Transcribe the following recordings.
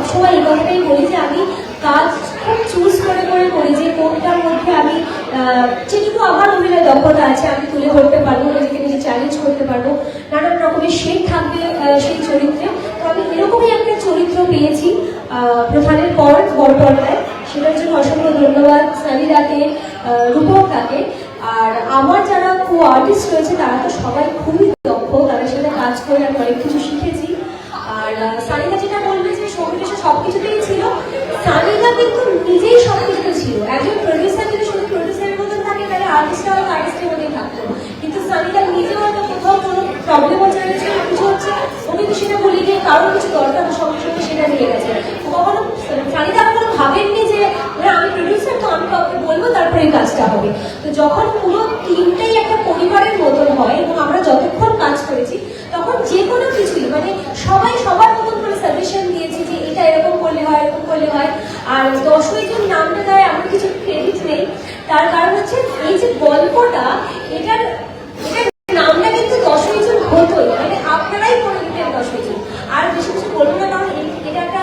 সবসময় এই কথাটাই বলি যে আমি কাজ খুব চুজ করে করে করি যে কোনটার মধ্যে আমি যেটুকু আমার অভিনয় দক্ষতা আছে, আমি তুলে ধরতে পারব, নিজেকে নিজে চ্যালেঞ্জ করতে পারব, নানান রকমের শেড থাকবে সেই চরিত্রে। তো আমি এরকমই একটা চরিত্র পেয়েছি প্রধানের পর বড় পর্দায় সেটার জন্য অসংখ্য ধন্যবাদ সানিদাকে রূপকটাকে। আর আমার যারা কো আর্টিস্ট রয়েছে, তারা তো সবাই খুবই দক্ষ, তাদের সাথে কাজ করে আমি অনেক কিছু শিখেছি। আর সানিদা যেটা বলবে যে সংগীত সব ছিল সানিদা কিন্তু নিজেই সব কিছুতে ছিল একজন প্রডিউসার যদি শুধু প্রডিউসারের মতন থাকে তাহলে আর্টিস্টরা হয়তো আর্টিস্টের মধ্যেই থাকতো কিন্তু সানিদা নিজে হয়তো কোথাও কোনো প্রবলেম হচ্ছে না, কিছু কিছু হচ্ছে ও কিন্তু সেটা বলি যে কারোর কিছু দরকার ও সঙ্গে সঙ্গে সেটা নিয়ে গেছে ও কখনো সানিদা কখনো ভাবেননি যে "না, আমি প্রডিউসার তো আমি কাউকে বলব তারপরে এই কাজটা হবে তো যখন পুরো টিমটাই একটা পরিবারের মতন হয় এবং আমরা যতক্ষণ কাজ করেছি তখন যে কোনো কিছুই মানে সবাই সবার মতন করে সাজেশন দিয়েছি যে এটা এরকম করলে হয় এরকম করলে হয় আর দশই জন নামটা দেয় এমন কিছু ক্রেডিট নেই তার কারণ হচ্ছে এই যে গল্পটা, এটার এটার নামটা কিন্তু দশই জন হতোই মানে আপনারাই করে দিতেন দশই জন আর বেশি কিছু বলব না, কারণ এটা একটা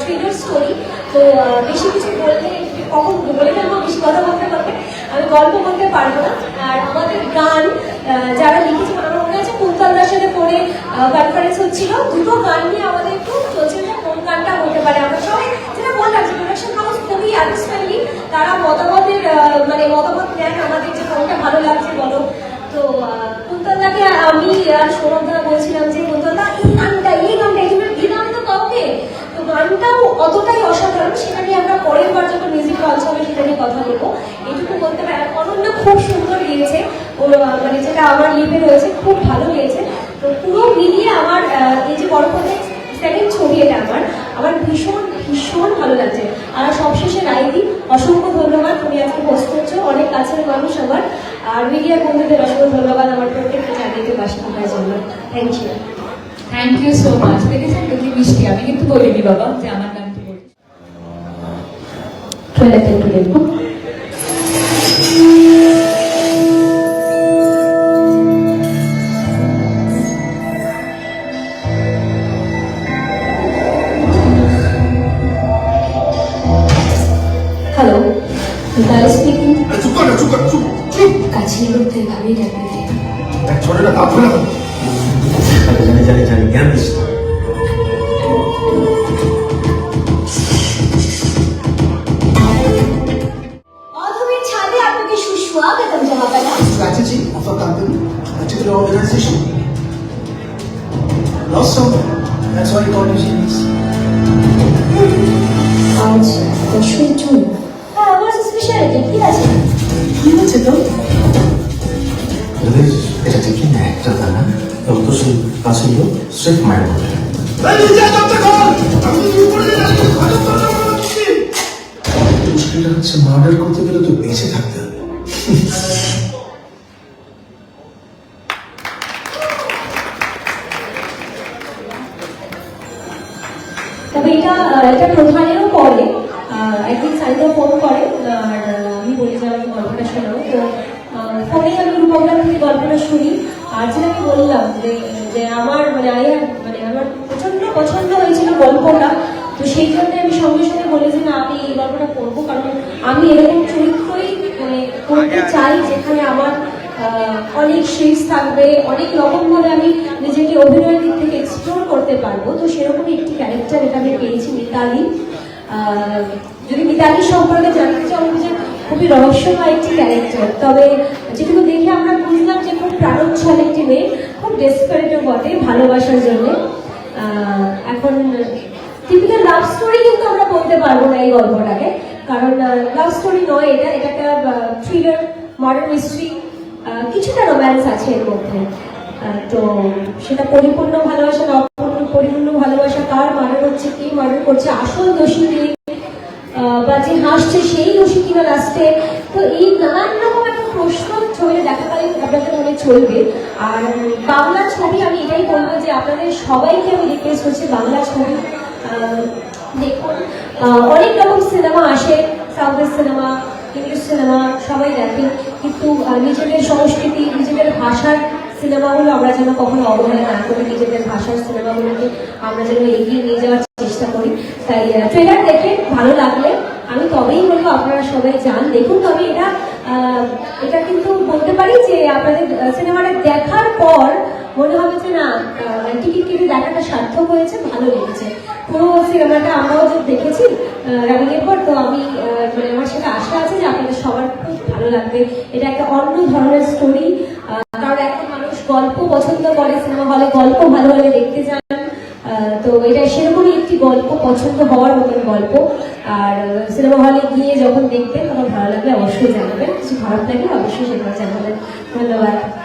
থ্রিলার স্টোরি তো বেশি কিছু বললে কখন বলে ফেলব, বেশি কথা বলতে পারবে, আমি গল্প বলতে পারব না। আর আমাদের গান যারা লিখেছে আমার মনে আছে কুন্তল দাসের সাথে পরে কনফারেন্স হচ্ছিল, দুটো গান নিয়ে আমাদের একটু চলছে, যে কোন গানটা হতে পারে। আমরা সবাই যেটা বললাম যে প্রোডাকশন হাউস খুবই ফ্রেন্ডলি তারা মতামতের মানে মতামত নেন আমাদের যে কোনটা ভালো লাগছে বলো। তো কুন্তলদাকে আমি আর সৌরভদা বলছিলাম যে কুন্তলদা এই গানটা এই গানটা, এই জন্য দিলাম তো কাউকে, তো গানটাও অতটাই অসাধারণ, সেটা নিয়ে আমরা পরের বার যখন মিউজিক লঞ্চ হবে, সেটা নিয়ে কথা বলব। এইটুকু বলতে পারি। অনন্য খুব সুন্দর গিয়েছে। ওর মানে যেটা আমার লিপে রয়েছে, খুব ভালো গিয়েছে। তো পুরো মিলিয়ে আমার এই যে বড় সেকেন্ড ছবি এটা আমার। আমার ভীষণ ভীষণ ভালো লাগছে। আর সবশেষে রাইদি অসংখ্য ধন্যবাদ। তুমি আজকে হোস্ট করছ। অনেক কাছের মানুষ আমার। আর মিডিয়া বন্ধুদের অসংখ্য ধন্যবাদ আমার প্রত্যেকটা জায়গাতে বাসা থাকার জন্য। Thank you thank you so much দেখেছেন কি মিষ্টি? আমি কিন্তু বলিনি বাবা যে আমার নাম কি বলছি। ট্রেলারটা একটু দেখব মিতালি স্পিকিং চুপ কর চুপ কর, চুপ, চুপ। কাছের লোকদের ভাবেই ডাকবে এক ছোটটা দাঁত ফেলে জানি জানি জানি জ্ঞান দিস না। সুস্বাগতম জামাপালা Strategy of a company, particular organization. Lost somewhere. That's why you call you genius. ঘরের দরজা বন্ধ করছি। মুশকিলটা হচ্ছে মার্ডার করতে গেলে তো বেঁচে থাকতে হবে। তবে এটা এটা প্রধানেরও পরে আহ, একদিন সাইডে ফোন করে আর আমি বলি যে আমি গল্পটা শোনাবো তো আহ, ফোনেই আমি রূপকদার থেকে গল্পটা শুনি। আর যেটা আমি বললাম যে আমার মানে আই মানে আমার প্রচণ্ড পছন্দ হয়েছিল গল্পটা, তো সেই জন্য আমি সঙ্গে সঙ্গে বলি যে, না, আমি এই গল্পটা করব কারণ আমি এরকম চরিত্রই মানে করতে চাই যেখানে আমার অনেক শেষ থাকবে, অনেক রকম ভাবে আমি নিজেকে অভিনয়ের দিক থেকে এক্সপ্লোর করতে পারব। তো সেরকমই একটি ক্যারেক্টার এখানে পেয়েছি মিতালি। যদি মিতালি সম্পর্কে জানতে চাও খুবই রহস্যময় একটি ক্যারেক্টার তবে যেটুকু দেখে আমরা বুঝলাম যে খুব প্রাণোচ্ছল একটি মেয়ে, খুব ডেসপারেটও বটে ভালোবাসার জন্য। এখন টিপিক্যাল লাভ স্টোরি কিন্তু আমরা বলতে পারব না এই গল্পটাকে। কারণ লাভ স্টোরি নয় এটা এটা একটা থ্রিলার মডার্ন মিস্ট্রি কিছুটা রোম্যান্স আছে এর মধ্যে। তো সেটা পরিপূর্ণ ভালোবাসা পরিপূর্ণ ভালোবাসা, কার মার্ডার হচ্ছে, কে মার্ডার করছে, আসল দোষী বা যে হাসছে সেই দোষী কিনা লাস্টে তো এই নানান রকম একটা প্রশ্ন ছবিটা দেখাকালীন আপনাদের মনে চলবে আর বাংলা ছবি, আমি এটাই বলব যে আপনাদের সবাইকে আমি রিকোয়েস্ট করছি বাংলা ছবি দেখুন। অনেক রকম সিনেমা আসে সাউথের সিনেমা ইংলিশ সিনেমা সবাই দেখেন কিন্তু নিজেদের সংস্কৃতি, নিজেদের ভাষার সিনেমাগুলো আমরা যেন কখনো অবহেলা না করি, নিজেদের ভাষার সিনেমাগুলোকে আমরা যেন এগিয়ে নিয়ে যাওয়ার চেষ্টা করি তাই ট্রেলার দেখে ভালো লাগলে আমি তবেই বলব আপনারা সবাই যান দেখুন তবে এটা আহ, এটা কিন্তু বলতে পারি যে আপনাদের সিনেমাটা দেখার পর মনে হবে যে না টিকিট কেটে দেখাটা সার্থক হয়েছে, ভালো লেগেছে। পুরো সিনেমাটা আমরাও যে দেখেছি রানিংয়ের পর, তো আমি মানে আমার সেটা আশা আছে যে আপনাদের সবার খুব ভালো লাগবে। এটা একটা অন্য ধরনের স্টোরি কারণ এখন মানুষ গল্প পছন্দ করে, সিনেমা হলে গল্প ভালো হলে দেখতে যান তো এটা সেরকমই একটি গল্প, পছন্দ হওয়ার মতন গল্প। আর সিনেমা হলে গিয়ে যখন দেখবেন তখন ভালো লাগলে অবশ্যই জানাবেন। কিছু খারাপ লাগলে অবশ্যই সেটা জানাবেন। ধন্যবাদ।